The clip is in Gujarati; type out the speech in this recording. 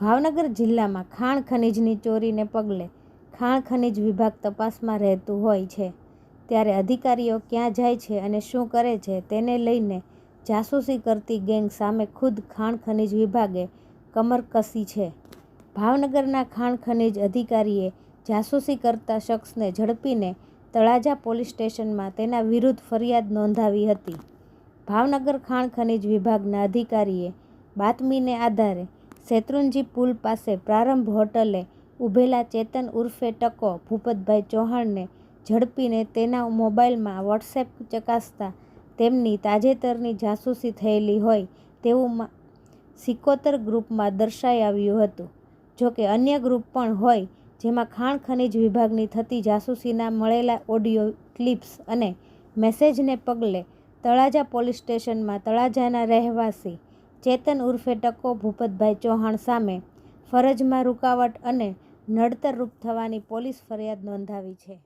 ભાવનગર જિલ્લામાં ખાણ ખનીજની ચોરીને પગલે ખાણ ખનીજ વિભાગ તપાસમાં રહેતું હોય છે. ત્યારે અધિકારીઓ ક્યાં જાય છે અને શું કરે છે તેને લઈને જાસૂસી કરતી ગેંગ સામે ખુદ ખાણ ખનીજ વિભાગે કમર કસી છે. ભાવનગરના ખાણ ખનીજ અધિકારીએ જાસૂસી કરતા શખ્સને ઝડપીને તળાજા પોલીસ સ્ટેશનમાં તેના વિરુદ્ધ ફરિયાદ નોંધાવી હતી. ભાવનગર ખાણ ખનીજ વિભાગના અધિકારીએ બાતમીને આધારે શેત્રુંજી પુલ પાસે પ્રારંભ હોટલે ઊભેલા ચેતન ઉર્ફે ટકો ભૂપતભાઈ ચૌહાણને ઝડપીને તેના મોબાઈલમાં વોટ્સએપ ચકાસતા તેમની તાજેતરની જાસૂસી થયેલી હોય તેવું સિકોતર ગ્રુપમાં દર્શાઈ આવ્યું હતું. જોકે અન્ય ગ્રુપ પણ હોય જેમાં ખાણ ખનિજ વિભાગની થતી જાસૂસીના મળેલા ઓડિયો ક્લિપ્સ અને મેસેજને પગલે તળાજા પોલીસ સ્ટેશનમાં તળાજાના રહેવાસી ચેતન ઉર્ફે ટકો ભૂપતભાઈ ચૌહાણ સામે ફરજમાં રૂકાવટ અને નડતરરૂપ થવાની પોલીસ ફરિયાદ નોંધાવી છે.